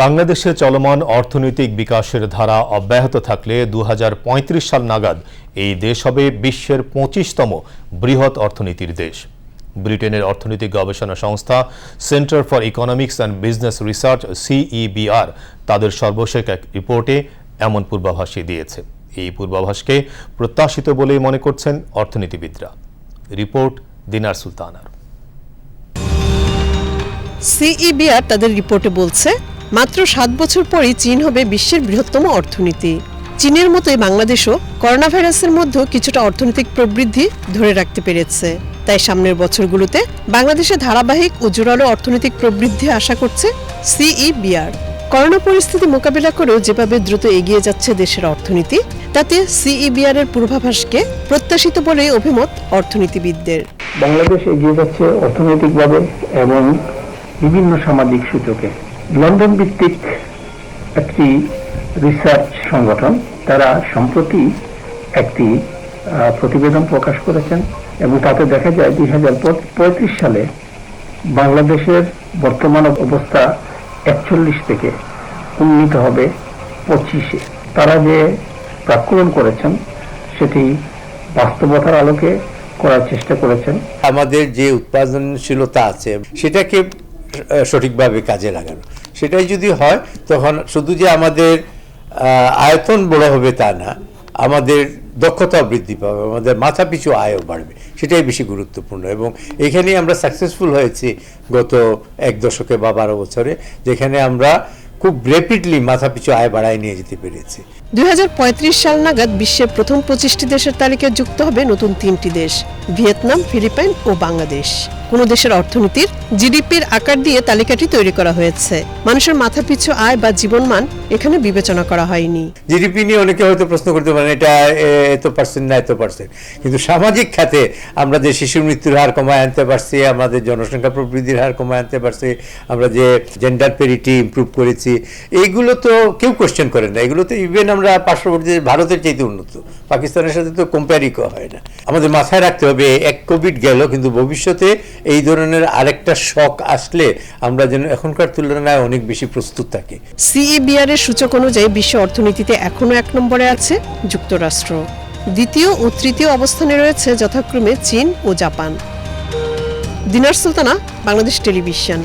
বাংলাদেশে চলমান অর্থনৈতিক বিকাশের ধারা অব্যাহত থাকলে দু হাজার পঁয়ত্রিশ সাল নাগাদ এই দেশ হবে বিশ্বের পঁচিশতম বৃহৎ অর্থনীতির দেশ। ব্রিটেনের অর্থনৈতিক গবেষণা সংস্থা centre for economics and business research, CEBR, তাদের সর্বশেষ এক রিপোর্টে এমন পূর্বাভাসই দিয়েছে। এই পূর্বাভাসকে প্রত্যাশিত বলেই মনে করছেন অর্থনীতিবিদরা। রিপোর্ট দিনার সুলতানার। সিইবিআর তাদের রিপোর্টে বলছে মাত্র সাত বছর পরই চীন হবে বিশ্বের বৃহত্তম অর্থনীতি। চীনের মতোই বাংলাদেশও করোনা ভাইরাসের মধ্যেও কিছুটা অর্থনৈতিক প্রবৃদ্ধি ধরে রাখতে পেরেছে। তাই সামনের বছরগুলোতে বাংলাদেশে ধারাবাহিক ও জোরালো অর্থনৈতিক প্রবৃদ্ধি আশা করছে সিইবিআর। করোনা পরিস্থিতি মোকাবিলা করেও যেভাবে দ্রুত এগিয়ে যাচ্ছে দেশের অর্থনীতি, তাতে সিইবিআর এর পূর্বাভাসকে প্রত্যাশিত বলেই অভিমত অর্থনীতিবিদদের। বাংলাদেশ এগিয়ে যাচ্ছে অর্থনৈতিকভাবে এবং বিভিন্ন সামাজিক সূচকে। লন্ডন ভিত্তিক একটি রিসার্চ সংগঠন, তারা সম্প্রতি একটি প্রতিবেদন প্রকাশ করেছেন এবং তাতে দেখা যায় দুই হাজার পঁয়ত্রিশ সালে বাংলাদেশের বর্তমান অবস্থা একচল্লিশ থেকে উন্নীত হবে পঁচিশে। তারা যে প্রাক্কলন করেছেন, সেটি বাস্তবতার আলোকে করার চেষ্টা করেছেন। আমাদের যে উৎপাদনশীলতা আছে, সেটাকে সঠিকভাবে কাজে লাগানো। সেটাই যদি হয়, তখন শুধু যে আমাদের আয়তন বড় হবে তা না, আমাদের দক্ষতা বৃদ্ধি পাবে, আমাদের মাথা পিছু আয়ও বাড়বে, সেটাই বেশি গুরুত্বপূর্ণ। এবং এখানেই আমরা সাকসেসফুল হয়েছি গত এক দশকে বা বারো বছরে, যেখানে আমরা খুব র্যাপিডলি মাথা পিছু আয় বাড়ায় নিয়ে যেতে পেরেছি। দুই হাজার পঁয়ত্রিশ সাল নাগাদ বিশ্বের প্রথম পঁচিশটি দেশের তালিকায় যুক্ত হবে নতুন তিনটি দেশ, ভিয়েতনাম, ফিলিপাইন ও বাংলাদেশ। কোন দেশের অর্থনীতির জিডিপির আকার দিয়ে তালিকাটি তৈরি করা হয়েছে। মানুষের মাথাপিছু আয় বা জীবনমান এখানে বিবেচনা করা হয়নি। জিডিপি নিয়ে অনেকে হয়তো প্রশ্ন করতে পারেন, এটা এত পার্সেন্ট না এত পার্সেন্ট কিন্তু সামাজিক খাতে আমরা যে শিশু মৃত্যুর হার কমায় আনতে পারছি, আমাদের জনসংখ্যা প্রবৃদ্ধির হার কমায় আনতে পারছি, আমরা যে জেন্ডার পেরিটি ইমপ্রুভ করেছি, এইগুলো তো কেউ কোশ্চেন করেন না। এগুলো তো ইভেন আমরা পার্শ্ববর্তী ভারতের চাইতে উন্নত। পাকিস্তানের সাথে তো কম্পেয়ারই হয় না। আমাদের মাথায় রাখতে হবে, এক কোভিড গেল, কিন্তু ভবিষ্যতে এই ধরনের আরেকটা শখ আসলে আমরা যেন এখনকার তুলনায় অনেক বেশি প্রস্তুত থাকি। সিইবিআর এর সূচক অনুযায়ী বিশ্ব অর্থনীতিতে এখনও এক নম্বরে আছে যুক্তরাষ্ট্র। দ্বিতীয় ও তৃতীয় অবস্থানে রয়েছে যথাক্রমে চীন ও জাপান। দিনার সুলতানা, বাংলাদেশ টেলিভিশন।